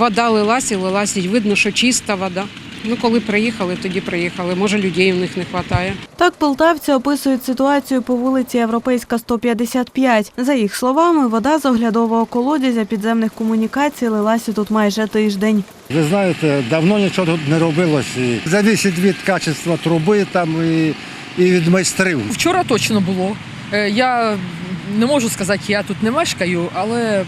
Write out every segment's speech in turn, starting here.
вода лилась і лилась, і видно, що чиста вода. Ну, коли приїхали, тоді приїхали. Може, людей у них не вистачає. Так полтавці описують ситуацію по вулиці Європейська 155. За їх словами, вода з оглядового колодязя підземних комунікацій лилася тут майже тиждень. Ви знаєте, давно нічого тут не робилось. І Зависить від качества труби там і, і від майстрів. Вчора точно було. Е, Я не можу сказати, я тут не мешкаю, але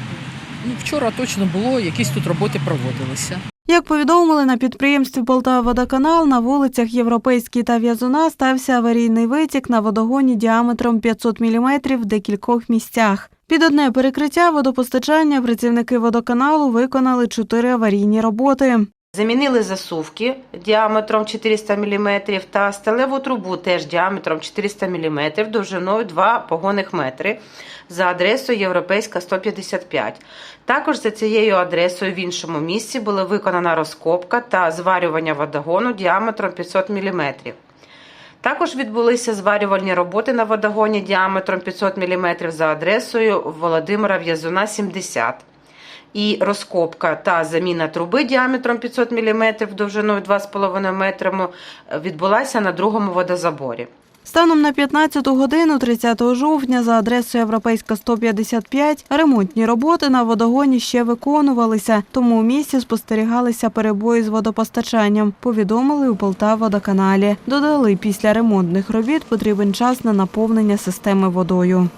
ну, вчора точно було, якісь тут роботи проводилися. Як повідомили на підприємстві Полтава-Водоканал, на вулицях Європейській та В'язуна стався аварійний витік на водогоні діаметром 500 мм в декількох місцях. Під одне перекриття водопостачання працівники водоканалу виконали чотири аварійні роботи. Замінили засувки діаметром 400 мм та сталеву трубу теж діаметром 400 мм довжиною 2 погонних метри за адресою Європейська 155. Також за цією адресою в іншому місці була виконана розкопка та зварювання водогону діаметром 500 мм. Також відбулися зварювальні роботи на водогоні діаметром 500 мм за адресою Володимира В'язуна 70 і розкопка та заміна труби діаметром 500 мм довжиною 2,5 метрами відбулася на другому водозаборі. Станом на 15 годину 30 жовтня за адресою Європейська 155 ремонтні роботи на водогоні ще виконувалися, тому у місті спостерігалися перебої з водопостачанням. Повідомили у Полтаводоканалі. Додали, після ремонтних робіт потрібен час на наповнення системи водою.